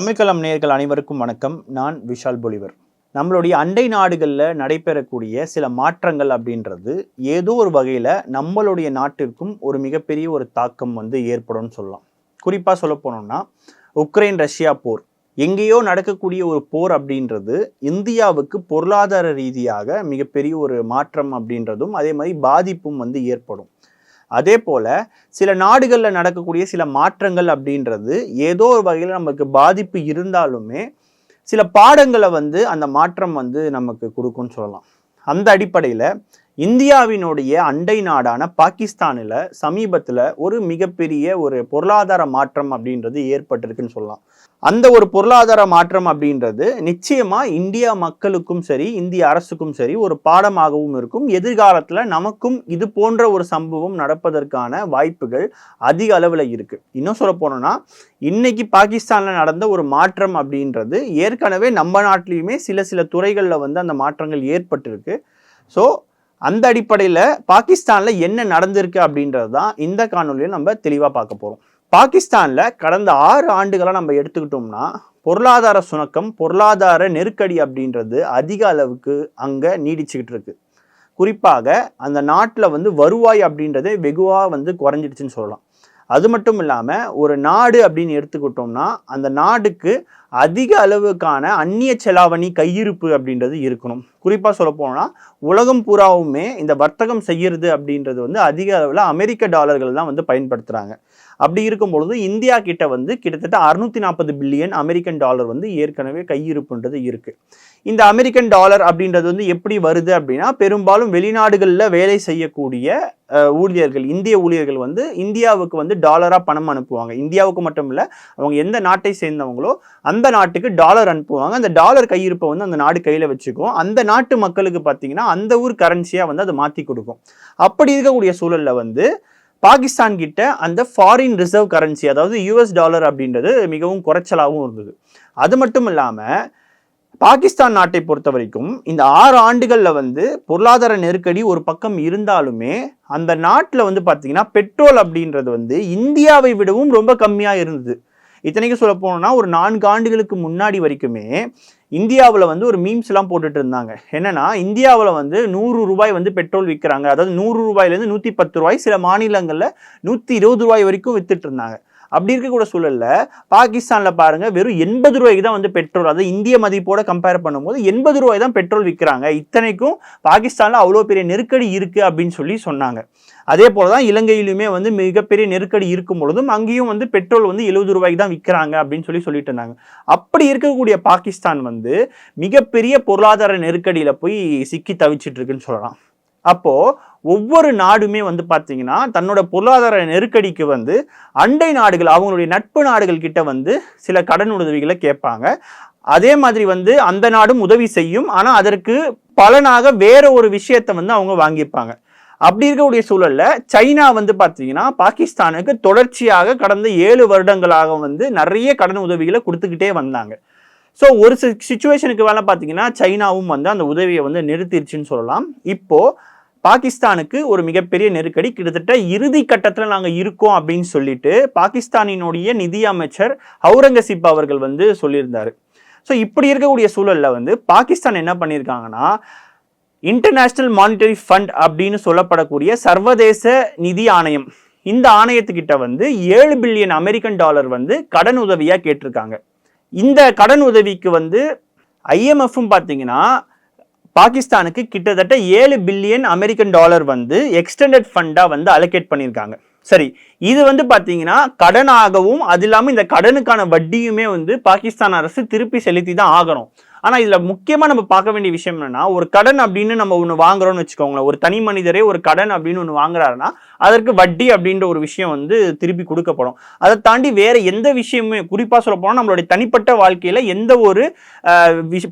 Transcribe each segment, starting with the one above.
தமிழ்களம் நேர்கள் அனைவருக்கும் வணக்கம். நான் விஷால் பொலிவர். நம்மளுடைய அண்டை நாடுகளில் நடைபெறக்கூடிய சில மாற்றங்கள் அப்படின்றது ஏதோ ஒரு வகையில் நம்மளுடைய நாட்டிற்கும் ஒரு மிகப்பெரிய ஒரு தாக்கம் வந்து ஏற்படும்னு சொல்லலாம். குறிப்பாக சொல்ல போனோம்னா உக்ரைன் ரஷ்யா போர். எங்கேயோ நடக்கக்கூடிய ஒரு போர் அப்படின்றது இந்தியாவுக்கு பொருளாதார ரீதியாக மிகப்பெரிய ஒரு மாற்றம் அப்படின்றதும் அதே மாதிரி பாதிப்பும் வந்து ஏற்படும். அதே போல சில நாடுகளில் நடக்கக்கூடிய சில மாற்றங்கள் அப்படின்றது ஏதோ ஒரு வகையில் நமக்கு பாதிப்பு இருந்தாலுமே சில பாடங்களை வந்து அந்த மாற்றம் வந்து நமக்கு கொடுக்கும்னு சொல்லலாம். அந்த அடிப்படையில் இந்தியாவினுடைய அண்டை நாடான பாகிஸ்தானில் சமீபத்தில் ஒரு மிகப்பெரிய ஒரு பொருளாதார மாற்றம் அப்படின்றது ஏற்பட்டிருக்குன்னு சொல்லலாம். அந்த ஒரு பொருளாதார மாற்றம் அப்படின்றது நிச்சயமாக இந்தியா மக்களுக்கும் சரி இந்திய அரசுக்கும் சரி ஒரு பாடமாகவும் இருக்கும். எதிர்காலத்தில் நமக்கும் இது போன்ற ஒரு சம்பவம் நடப்பதற்கான வாய்ப்புகள் அதிக அளவில் இருக்குது இன்னும் சொல்ல போனோம்னா இன்னைக்கு பாகிஸ்தானில் நடந்த ஒரு மாற்றம் அப்படின்றது ஏற்கனவே நம்ம நாட்டிலையுமே சில சில துறைகளில் வந்து அந்த மாற்றங்கள் ஏற்பட்டிருக்கு. ஸோ அந்த அடிப்படையில் பாகிஸ்தானில் என்ன நடந்திருக்கு அப்படின்றது தான் இந்த காணொலியில் நம்ம தெளிவாக பார்க்க போகிறோம் பாகிஸ்தானில் கடந்த ஆறு ஆண்டுகளாக நம்ம எடுத்துக்கிட்டோம்னா பொருளாதார சுணக்கம் பொருளாதார நெருக்கடி அப்படின்றது அதிக அளவுக்கு அங்கே நீடிச்சுக்கிட்டு இருக்கு. குறிப்பாக அந்த நாட்டில் வந்து வருவாய் அப்படின்றதே வெகுவாக வந்து குறைஞ்சிடுச்சுன்னு சொல்லலாம். அது மட்டும் இல்லாமல் ஒரு நாடு அப்படின்னு எடுத்துக்கிட்டோம்னா அந்த நாடுக்கு அதிக அளவுக்கான அந்நிய செலாவணி கையிருப்பு அப்படின்றது இருக்கணும். குறிப்பாக சொல்ல போனால் உலகம் பூராவுமே இந்த வர்த்தகம் செய்கிறது அப்படின்றது வந்து அதிக அளவில் அமெரிக்க டாலர்கள் தான் வந்து பயன்படுத்துகிறாங்க அப்படி இருக்கும் பொழுது இந்தியா கிட்ட வந்து கிட்டத்தட்ட அறுநூத்தி நாற்பது பில்லியன் அமெரிக்கன் டாலர் வந்து ஏற்கனவே கையிருப்புன்றது இருக்கு. இந்த அமெரிக்கன் டாலர் அப்படின்றது வந்து எப்படி வருது அப்படின்னா பெரும்பாலும் வெளிநாடுகளில் வேலை செய்யக்கூடிய ஊழியர்கள் இந்திய ஊழியர்கள் வந்து இந்தியாவுக்கு வந்து டாலராக பணம் அனுப்புவாங்க. இந்தியாவுக்கு மட்டும் இல்லை அவங்க எந்த நாட்டை சேர்ந்தவங்களோ அந்த நாட்டுக்கு டாலர் அனுப்புவாங்க. அந்த டாலர் கையிருப்பை வந்து அந்த நாடு கையில் வச்சுக்கும். அந்த நாட்டு மக்களுக்கு பார்த்தீங்கன்னா அந்த ஊர் கரன்சியாக வந்து அதை மாற்றி கொடுக்கும். அப்படி இருக்கக்கூடிய சூழல்ல வந்து பாகிஸ்தான் கிட்ட அந்த ஃபாரின் ரிசர்வ் கரன்சி அதாவது யூஎஸ் டாலர் அப்படின்றது மிகவும் குறைச்சலாகவும் இருந்தது. அது மட்டும் இல்லாமல் பாகிஸ்தான் நாட்டை பொறுத்த வரைக்கும் இந்த ஆறு ஆண்டுகளில் வந்து பொருளாதார நெருக்கடி ஒரு பக்கம் இருந்தாலுமே அந்த நாட்டில் வந்து பார்த்தீங்கன்னா பெட்ரோல் அப்படின்றது வந்து இந்தியாவை விடவும் ரொம்ப கம்மியாக இருந்தது. இத்தனைக்கும் சொல்ல போனோம்னா ஒரு நான்கு ஆண்டுகளுக்கு முன்னாடி வரைக்குமே இந்தியாவில் வந்து ஒரு மீம்ஸ் எல்லாம் போட்டுட்டு இருந்தாங்க. என்னன்னா இந்தியாவில் வந்து நூறு ரூபாய் வந்து பெட்ரோல் விற்கிறாங்க அதாவது நூறு ரூபாயிலேருந்து நூற்றி பத்து ரூபாய் சில மாநிலங்களில் நூற்றி இருபது ரூபாய் வரைக்கும் வித்துட்டு இருந்தாங்க. அப்படி இருக்கக்கூட சூழல்ல பாகிஸ்தானில் பாருங்க வெறும் எண்பது ரூபாய்க்கு தான் வந்து பெட்ரோல் அதாவது இந்திய மதிப்போட கம்பேர் பண்ணும்போது எண்பது ரூபாய் தான் பெட்ரோல் விற்கிறாங்க இத்தனைக்கும் பாகிஸ்தானில் அவ்வளோ பெரிய நெருக்கடி இருக்குது அப்படின்னு சொல்லி சொன்னாங்க. அதே போல தான் இலங்கையிலுமே வந்து மிகப்பெரிய நெருக்கடி இருக்கும் பொழுதும் அங்கேயும் வந்து பெட்ரோல் வந்து எழுபது ரூபாய்க்கு தான் விற்கிறாங்க அப்படின்னு சொல்லி சொல்லிட்டு இருந்தாங்க. அப்படி இருக்கக்கூடிய பாகிஸ்தான் வந்து மிகப்பெரிய பொருளாதார நெருக்கடியில் போய் சிக்கி தவிச்சிட்டு இருக்குன்னு சொல்லலாம். அப்போது ஒவ்வொரு நாடுமே வந்து பார்த்தீங்கன்னா தன்னோட பொருளாதார நெருக்கடிக்கு வந்து அண்டை நாடுகள் அவங்களுடைய நட்பு நாடுகள் கிட்ட வந்து சில கடன் உதவிகளை கேட்பாங்க. அதே மாதிரி வந்து அந்த நாடும் உதவி செய்யும். ஆனால் அதற்கு பலனாக வேற ஒரு விஷயத்தை வந்து அவங்க வாங்கியிருப்பாங்க அப்படி இருக்கக்கூடிய சூழல்ல சைனா வந்து பார்த்தீங்கன்னா பாகிஸ்தானுக்கு தொடர்ச்சியாக கடந்த ஏழு வருடங்களாக வந்து நிறைய கடன் உதவிகளை கொடுத்துக்கிட்டே வந்தாங்க. ஸோ ஒரு சுச்சுவேஷனுக்கு வேலை பார்த்தீங்கன்னா சைனாவும் வந்து அந்த உதவியை வந்து நிறுத்திடுச்சுன்னு சொல்லலாம். இப்போது பாகிஸ்தானுக்கு ஒரு மிகப்பெரிய நெருக்கடி. கிட்டத்தட்ட இறுதி கட்டத்தில் நாங்கள் இருக்கோம் அப்படின்னு சொல்லிட்டு பாகிஸ்தானினுடைய நிதி அமைச்சர் அவுரங்கசீப் அவர்கள் வந்து சொல்லியிருந்தார். ஸோ இப்படி இருக்கக்கூடிய சூழலில் வந்து பாகிஸ்தான் என்ன பண்ணியிருக்காங்கன்னா இன்டர்நேஷ்னல் மானிட்டரி ஃபண்ட் அப்படின்னு சொல்லப்படக்கூடிய சர்வதேச நிதி ஆணையம். இந்த ஆணையத்துக்கிட்ட வந்து ஏழு பில்லியன் அமெரிக்கன் டாலர் வந்து கடன் உதவியாக கேட்டிருக்காங்க. இந்த கடன் உதவிக்கு வந்து ஐஎம்எஃப்பும் பார்த்தீங்கன்னா பாகிஸ்தானுக்கு கிட்டத்தட்ட ஏழு பில்லியன் அமெரிக்கன் டாலர் வந்து எக்ஸ்டெண்டட் ஃபண்டாக வந்து அலோகேட் பண்ணியிருக்காங்க. சரி இது வந்து பார்த்தீங்கன்னா கடனாகவும் அது இல்லாமல் இந்த கடனுக்கான வட்டியுமே வந்து பாகிஸ்தான் அரசு திருப்பி செலுத்தி தான் ஆகணும். ஆனால் இதில் முக்கியமாக நம்ம பார்க்க வேண்டிய விஷயம் என்னென்னா ஒரு கடன் அப்படின்னு நம்ம ஒன்று வாங்குறோம்னு வச்சுக்கோங்களேன் ஒரு தனி மனிதரே ஒரு கடன் அப்படின்னு ஒன்று வாங்குறாருன்னா அதற்கு வட்டி அப்படின்ற ஒரு விஷயம் வந்து திருப்பி கொடுக்கப்படும். அதை தாண்டி வேற எந்த விஷயமுமே குறிப்பாக சொல்ல போனால் நம்மளுடைய தனிப்பட்ட வாழ்க்கையில் எந்த ஒரு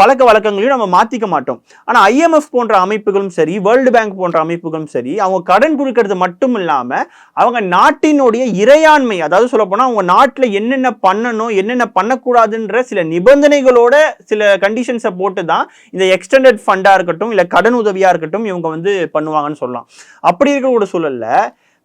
பழக்க வழக்கங்களையும் நம்ம மாற்றிக்க மாட்டோம். ஆனால் ஐஎம்எஃப் போன்ற அமைப்புகளும் சரி வேர்ல்டு பேங்க் போன்ற அமைப்புகளும் சரி அவங்க கடன் கொடுக்கறது மட்டும் இல்லாமல் அவங்க நாட்டினுடைய இறையாண்மை அதாவது சொல்ல போனால் அவங்க நாட்டில் என்னென்ன பண்ணணும் என்னென்ன பண்ணக்கூடாதுன்ற சில நிபந்தனைகளோட சில கண்டிஷன்ஸை போட்டு தான் இந்த எக்ஸ்டெண்டட் ஃபண்டாக இருக்கட்டும் இல்லை கடன் உதவியாக இருக்கட்டும் இவங்க வந்து பண்ணுவாங்கன்னு சொல்லலாம். அப்படி இருக்கிற ஒரு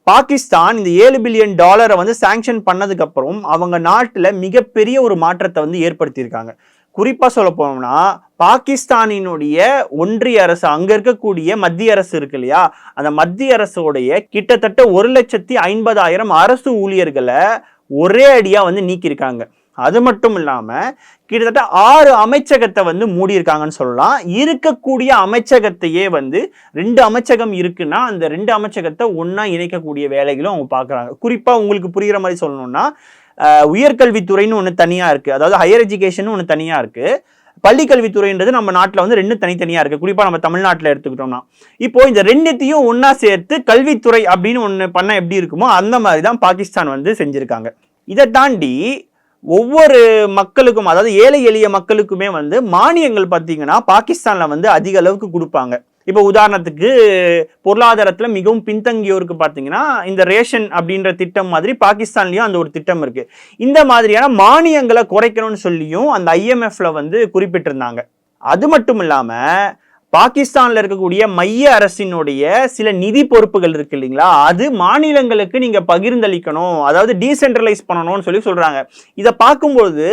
பாகிஸ்தான் இந்த ஏழு பில்லியன் டாலரை வந்து சாங்ஷன் பண்ணதுக்கப்புறம் அவங்க நாட்டில் மிகப்பெரிய ஒரு மாற்றத்தை வந்து ஏற்படுத்தியிருக்காங்க. குறிப்பாக சொல்ல போனோம்னா பாகிஸ்தானினுடைய ஒன்றிய அரசு அங்கே இருக்கக்கூடிய மத்திய அரசு இருக்கு இல்லையா? அந்த மத்திய அரசோடைய கிட்டத்தட்ட ஒரு லட்சத்தி ஐம்பதாயிரம் அரசு ஊழியர்களை ஒரே அடியாக வந்து நீக்கியிருக்காங்க. அது மட்டும் இல்லாமல் கிட்டத்தட்ட ஆறு அமைச்சகத்தை வந்து மூடியிருக்காங்கன்னு சொல்லலாம். இருக்கக்கூடிய அமைச்சகத்தையே வந்து ரெண்டு அமைச்சகம் இருக்குன்னா அந்த ரெண்டு அமைச்சகத்தை ஒன்றா இணைக்கக்கூடிய வேலைகளும் அவங்க பார்க்குறாங்க. குறிப்பாக உங்களுக்கு புரிகிற மாதிரி சொல்லணும்னா உயர்கல்வித்துறைன்னு ஒன்று தனியாக இருக்குது அதாவது ஹையர் எஜுகேஷன் ஒன்று தனியாக இருக்குது பள்ளிக்கல்வித்துறைன்றது நம்ம நாட்டில் வந்து ரெண்டு தனித்தனியாக இருக்குது குறிப்பாக நம்ம தமிழ்நாட்டில் எடுத்துக்கிட்டோம்னா. இப்போ இந்த ரெண்டுத்தையும் ஒன்றா சேர்த்து கல்வித்துறை அப்படின்னு ஒன்று பண்ண எப்படி இருக்குமோ அந்த மாதிரி தான் பாகிஸ்தான் வந்து செஞ்சுருக்காங்க. இதை தாண்டி ஒவ்வொரு மக்களுக்கும் அதாவது ஏழை எளிய மக்களுக்குமே வந்து மானியங்கள் பார்த்தீங்கன்னா பாகிஸ்தானில் வந்து அதிக அளவுக்கு கொடுப்பாங்க. இப்போ உதாரணத்துக்கு பொருளாதாரத்தில் மிகவும் பின்தங்கியோருக்கு பார்த்தீங்கன்னா இந்த ரேஷன் அப்படின்ற திட்டம் மாதிரி பாகிஸ்தான்லேயும் அந்த ஒரு திட்டம் இருக்குது இந்த மாதிரியான மானியங்களை குறைக்கணும்னு சொல்லியும் அந்த ஐஎம்எஃப்ல வந்து குறிப்பிட்டிருந்தாங்க. அது மட்டும் இல்லாமல் பாகிஸ்தான்ல இருக்கக்கூடிய மைய அரசினுடைய சில நிதி பொறுப்புகள் இருக்கு இல்லைங்களா? அது மாநிலங்களுக்கு நீங்க பகிர்ந்தளிக்கணும். அதாவது டீசென்ட்ரலைஸ் பண்ணணும்னு சொல்லி சொல்றாங்க. இதை பார்க்கும்போது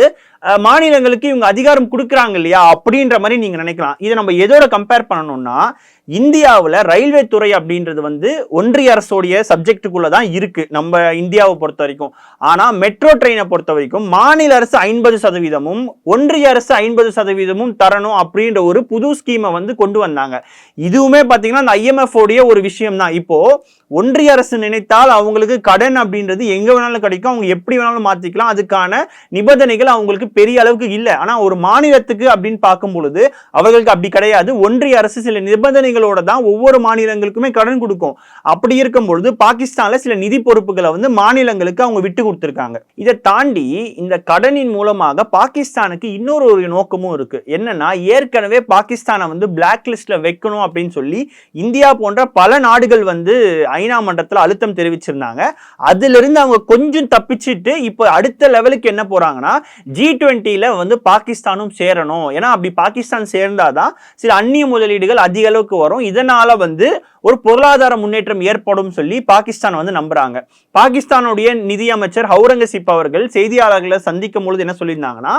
மாநிலங்களுக்கு இவங்க அதிகாரம் கொடுக்குறாங்க இல்லையா? அப்படின்ற மாதிரி நீங்கள் நினைக்கலாம். இதை நம்ம எதோட கம்பேர் பண்ணணும்னா இந்தியாவில் ரயில்வே துறை அப்படின்றது வந்து ஒன்றிய அரசோடைய சப்ஜெக்டுக்குள்ளே தான் இருக்குது நம்ம இந்தியாவை பொறுத்த வரைக்கும். ஆனால் மெட்ரோ ட்ரெயினை பொறுத்த வரைக்கும் மாநில அரசு ஐம்பது சதவீதமும் ஒன்றிய அரசு ஐம்பது சதவீதமும் தரணும் அப்படின்ற ஒரு புது ஸ்கீமை வந்து கொண்டு வந்தாங்க. இதுவுமே பார்த்தீங்கன்னா அந்த ஐஎம்எஃப் உடைய ஒரு விஷயம் தான் இப்போது ஒன்றிய அரசு நினைத்தால் அவங்களுக்கு கடன் அப்படின்றது எங்க வேணாலும் கிடைக்கும். அவங்க எப்படி வேணாலும் மாத்திக்கலாம். அதுக்கான நிபந்தனைகள் அவங்களுக்கு பெரிய அளவுக்கு இல்லை. ஆனா ஒரு மாநிலத்துக்கு அப்படின்னு பார்க்கும் பொழுது அவர்களுக்கு அப்படி கிடையாது. ஒன்றிய அரசு சில நிபந்தனைகளோட தான் ஒவ்வொரு மாநிலங்களுக்குமே கடன் கொடுக்கும். அப்படி இருக்கும் பொழுது பாகிஸ்தான்ல சில நிதி பொறுப்புகளை வந்து மாநிலங்களுக்கு அவங்க விட்டு கொடுத்துருக்காங்க. இதை தாண்டி இந்த கடனின் மூலமாக பாகிஸ்தானுக்கு இன்னொரு ஒரு நோக்கமும் இருக்கு. என்னன்னா ஏற்கனவே பாகிஸ்தானை வந்து பிளாக் லிஸ்ட்ல வைக்கணும் அப்படின்னு சொல்லி இந்தியா போன்ற பல நாடுகள் வந்து ஐநா மன்றத்தில் அழுத்தம் தெரிவிச்சிருந்தாங்க. அதிலிருந்து அவங்க கொஞ்சம் தப்பிச்சுட்டு இப்போ அடுத்த லெவலுக்கு என்ன போகிறாங்கன்னா ஜி டுவெண்ட்டியில் வந்து பாகிஸ்தானும் சேரணும். ஏன்னா அப்படி பாகிஸ்தான் சேர்ந்தாதான் சில அந்நிய முதலீடுகள் அதிக அளவுக்கு வரும். இதனால் வந்து ஒரு பொருளாதார முன்னேற்றம் ஏற்படும் சொல்லி பாகிஸ்தான் வந்து நம்புறாங்க. பாகிஸ்தானுடைய நிதியமைச்சர் ஹவுரங்கசீப் அவர்கள் செய்தியாளர்களை சந்திக்கும் பொழுது என்ன சொல்லியிருந்தாங்கன்னா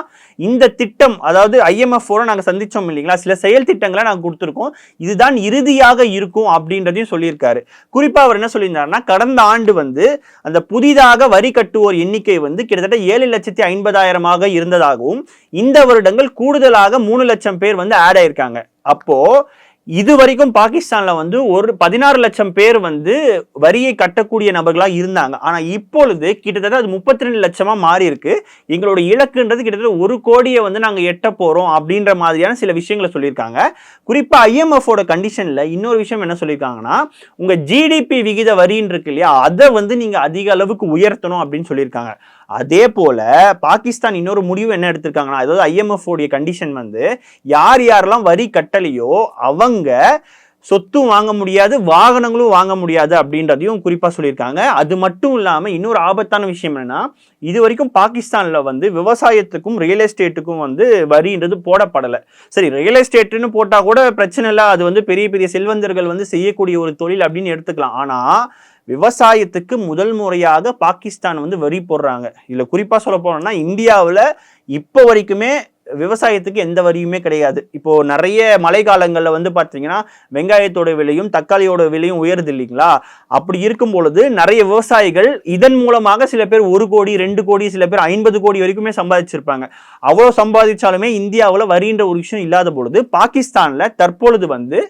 இந்த திட்டம் அதாவது ஐஎம்எஃப் நாங்க சந்திச்சோம் இல்லைங்களா? சில செயல் திட்டங்களை நாங்கள் கொடுத்துருக்கோம். இதுதான் இறுதியாக இருக்கும் அப்படின்றதையும் சொல்லியிருக்காரு. குறிப்பாக அவர் என்ன சொல்லியிருந்தாருன்னா கடந்த ஆண்டு வந்து அந்த புதிதாக வரி கட்டுவோர் எண்ணிக்கை வந்து கிட்டத்தட்ட ஏழு லட்சத்தி ஐம்பதாயிரமாக இருந்ததாகவும் இந்த வருடங்கள் கூடுதலாக மூணு லட்சம் பேர் வந்து ஆட் ஆயிருக்காங்க. அப்போ இது வரைக்கும் பாகிஸ்தான்ல வந்து ஒரு பதினாறு லட்சம் பேர் வந்து வரியை கட்டக்கூடிய நபர்களாக இருந்தாங்க. ஆனா இப்பொழுது கிட்டத்தட்ட அது முப்பத்தி ரெண்டு லட்சமா மாறி இருக்கு எங்களோட இலக்குன்றது கிட்டத்தட்ட ஒரு கோடியை வந்து நாங்க எட்ட போறோம் அப்படின்ற மாதிரியான சில விஷயங்களை சொல்லியிருக்காங்க. குறிப்பா ஐஎம்எஃப்போட கண்டிஷனில் கண்டிஷன்ல இன்னொரு விஷயம் என்ன சொல்லியிருக்காங்கன்னா உங்க ஜிடிபி விகித வரின்னு இருக்கு இல்லையா அதை வந்து நீங்க அதிக அளவுக்கு உயர்த்தணும் அப்படின்னு சொல்லியிருக்காங்க. அதே போல பாகிஸ்தான் இன்னொரு முடிவு என்ன எடுத்திருக்காங்கன்னா அதாவது ஐஎம்எஃப் உடைய கண்டிஷன் வந்து யார் யாரெல்லாம் வரி கட்டலையோ அவங்க சொத்தும் வாங்க முடியாது வாகனங்களும் வாங்க முடியாது அப்படின்றதையும் குறிப்பாக சொல்லியிருக்காங்க. அது மட்டும் இல்லாமல் இன்னொரு ஆபத்தான விஷயம் என்னென்னா இது வரைக்கும் பாகிஸ்தானில் வந்து விவசாயத்துக்கும் ரியல் எஸ்டேட்டுக்கும் வந்து வரின்றது போடப்படலை. சரி ரியல் எஸ்டேட்டுன்னு போட்டால் கூட பிரச்சனை இல்லை. அது வந்து பெரிய பெரிய செல்வந்தர்கள் வந்து செய்யக்கூடிய ஒரு தொழில் அப்படின்னு எடுத்துக்கலாம். ஆனால் விவசாயத்துக்கு முதல் முறையாக பாகிஸ்தான் வந்து வரி போடுறாங்க. இதில் குறிப்பாக சொல்ல போனோம்னா இந்தியாவில் இப்போ வரைக்குமே விவசாயத்துக்கு எந்த வரியுமே கிடையாது. இப்போ நிறைய மழை காலங்களில் வந்து பார்த்தீங்கன்னா வெங்காயத்தோட விலையும் தக்காளியோட விலையும் உயருது இல்லைங்களா? அப்படி இருக்கும் பொழுது நிறைய விவசாயிகள் இதன் மூலமாக சில பேர் ஒரு கோடி ரெண்டு கோடி சில பேர் ஐம்பது கோடி வரைக்குமே சம்பாதிச்சிருப்பாங்க. அவ்வளோ சம்பாதிச்சாலுமே இந்தியாவில் வரின்ற ஒரு விஷயம் இல்லாத பொழுது பாகிஸ்தானில் தற்பொழுது வந்து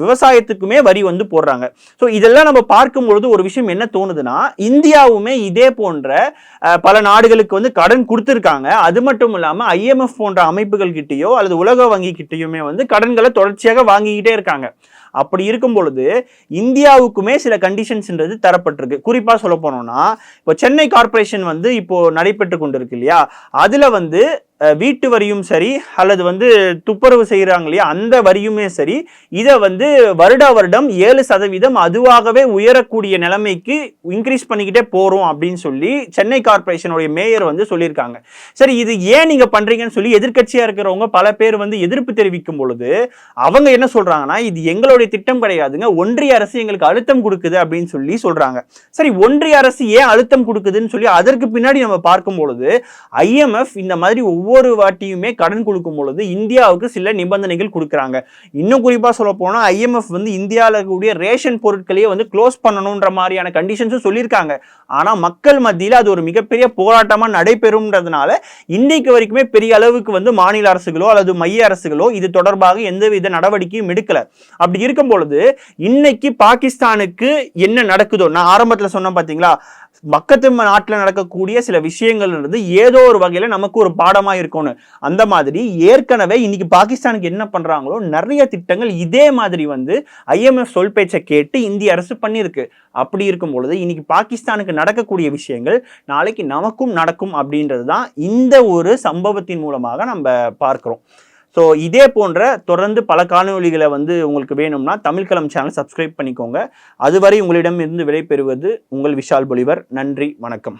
விவசாயத்துக்குமே வரி வந்து போடுறாங்க. ஸோ இதெல்லாம் நம்ம பார்க்கும் பொழுது ஒரு விஷயம் என்ன தோணுதுன்னா இந்தியாவுமே இதே போன்ற பல நாடுகளுக்கு வந்து கடன் கொடுத்துருக்காங்க. அது மட்டும் இல்லாமல் ஐஎம்எஃப் போன்ற அமைப்புகள் கிட்டேயோ அல்லது உலக வங்கி கிட்டேயுமே வந்து கடன்களை தொடர்ச்சியாக வாங்கிக்கிட்டே இருக்காங்க. அப்படி இருக்கும் பொழுது இந்தியாவுக்குமே சில கண்டிஷன்ஸ்ன்றது தரப்பட்டிருக்கு. குறிப்பாக சொல்ல போனோம்னா இப்போ சென்னை கார்ப்பரேஷன் வந்து இப்போ நடைபெற்று கொண்டிருக்கு இல்லையா? அதில் வந்து வீட்டு வரியும் சரி அல்லது வந்து துப்புரவு செய்கிறாங்க இல்லையா அந்த வரியுமே சரி இதை வந்து வருடா வருடம் ஏழு சதவீதம் அதுவாகவே உயரக்கூடிய நிலைமைக்கு இன்க்ரீஸ் பண்ணிக்கிட்டே போகிறோம் அப்படின்னு சொல்லி சென்னை கார்ப்பரேஷனுடைய மேயர் வந்து சொல்லியிருக்காங்க. சரி இது ஏன் நீங்கள் பண்ணுறீங்கன்னு சொல்லி எதிர்கட்சியாக இருக்கிறவங்க பல பேர் வந்து எதிர்ப்பு தெரிவிக்கும் பொழுது அவங்க என்ன சொல்கிறாங்கன்னா இது எங்களுடைய திட்டம் கிடையாதுங்க ஒன்றிய அரசு எங்களுக்கு அழுத்தம் கொடுக்குது அப்படின்னு சொல்லி சொல்கிறாங்க சரி ஒன்றிய அரசு ஏன் அழுத்தம் கொடுக்குதுன்னு சொல்லி அதற்கு பின்னாடி நம்ம பார்க்கும் பொழுது ஐஎம்எஃப் இந்த மாதிரி ஒவ்வொரு ஒவ்வொரு வாட்டியுமே கடன் கொடுக்கும் பொழுது இந்தியாவுக்கு சில நிபந்தனைகள் கொடுக்குறாங்க. இன்னும் குறிப்பாக சொல்ல போனால் ஐஎம்எஃப் வந்து இந்தியாவில் இருக்கக்கூடிய ரேஷன் பொருட்களையே வந்து க்ளோஸ் பண்ணணுன்ற மாதிரியான கண்டிஷன்ஸும் சொல்லியிருக்காங்க. ஆனால் மக்கள் மத்தியில் அது ஒரு மிகப்பெரிய போராட்டமாக நடைபெறும்ன்றதுனால இன்றைக்கு வரைக்குமே பெரிய அளவுக்கு வந்து மாநில அரசுகளோ அல்லது மைய அரசுகளோ இது தொடர்பாக எந்தவித நடவடிக்கையும் எடுக்கலை. அப்படி இருக்கும் பொழுது இன்னைக்கு பாகிஸ்தானுக்கு என்ன நடக்குதோ நான் ஆரம்பத்தில் சொன்னேன் பார்த்தீங்களா பக்கத்து நாட்டில் நடக்கக்கூடிய சில விஷயங்கள் இருந்து ஏதோ ஒரு வகையில் நமக்கு ஒரு பாடமாக இருக்கும்னு. அந்த மாதிரி ஏற்கனவே இன்னைக்கு பாகிஸ்தானுக்கு என்ன பண்ணுறாங்களோ நிறைய திட்டங்கள் இதே மாதிரி வந்து ஐஎம்எஃப் சொல் பேச்சை கேட்டு இந்திய அரசு பண்ணியிருக்கு. அப்படி இருக்கும் பொழுது இன்னைக்கு பாகிஸ்தானுக்கு நடக்கக்கூடிய விஷயங்கள் நாளைக்கு நமக்கும் நடக்கும் அப்படின்றது தான் இந்த ஒரு சம்பவத்தின் மூலமாக நம்ம பார்க்குறோம். ஸோ இதே போன்ற தொடர்ந்து பல காணொளிகளை வந்து உங்களுக்கு வேணும்னா தமிழ்களம் சேனல் சப்ஸ்கிரைப் பண்ணிக்கோங்க. அதுவரை உங்களிடம் இருந்து விடைபெறுவது உங்கள் விஷால் பொலிவர். நன்றி வணக்கம்.